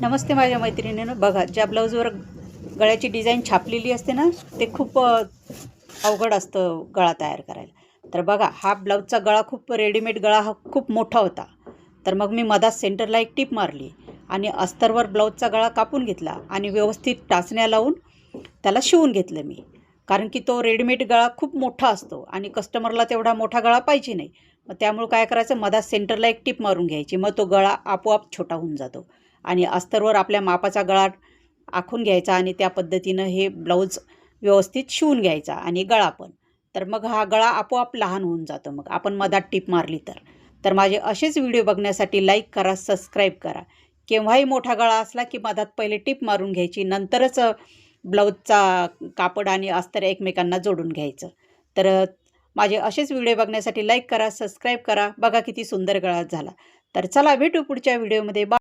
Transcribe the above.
नमस्ते माझ्या मैत्रिणीनं. बघा ज्या ब्लाऊजवर गळ्याची डिझाईन छापलेली असते ना ते खूप अवघड असतं गळा तयार करायला. तर बघा हा ब्लाऊजचा गळा खूप रेडीमेड गळा हा खूप मोठा होता. तर मग मी मधात सेंटरला एक टीप मारली आणि अस्तरवर ब्लाऊजचा गळा कापून घेतला आणि व्यवस्थित टाचण्या लावून त्याला शिवून घेतलं मी. कारण की तो रेडीमेड गळा खूप मोठा असतो आणि कस्टमरला तेवढा मोठा गळा पाहिजे नाही. मग त्यामुळे काय करायचं? मधात सेंटरला एक टीप मारून घ्यायची. मग तो गळा आपोआप छोटा होऊन जातो. आणि अस्तरवर आपल्या मापाचा गळा आखून घ्यायचा आणि त्या पद्धतीनं हे ब्लाऊज व्यवस्थित शिवून घ्यायचा आणि गळा पण. तर मग हा गळा आपोआप लहान होऊन जातो. मग आपण मधात टीप मारली तर. तर माझे असेच व्हिडिओ बघण्यासाठी लाईक करा सबस्क्राईब करा. केव्हाही मोठा गळा असला की मधात पहिले टीप मारून घ्यायची. नंतरच ब्लाऊजचा कापड आणि अस्तर एकमेकांना जोडून घ्यायचं. तर माझे असेच व्हिडिओ बघण्यासाठी लाईक करा सबस्क्राईब करा. बघा किती सुंदर गळा झाला. तर चला भेटू पुढच्या व्हिडिओमध्ये. बा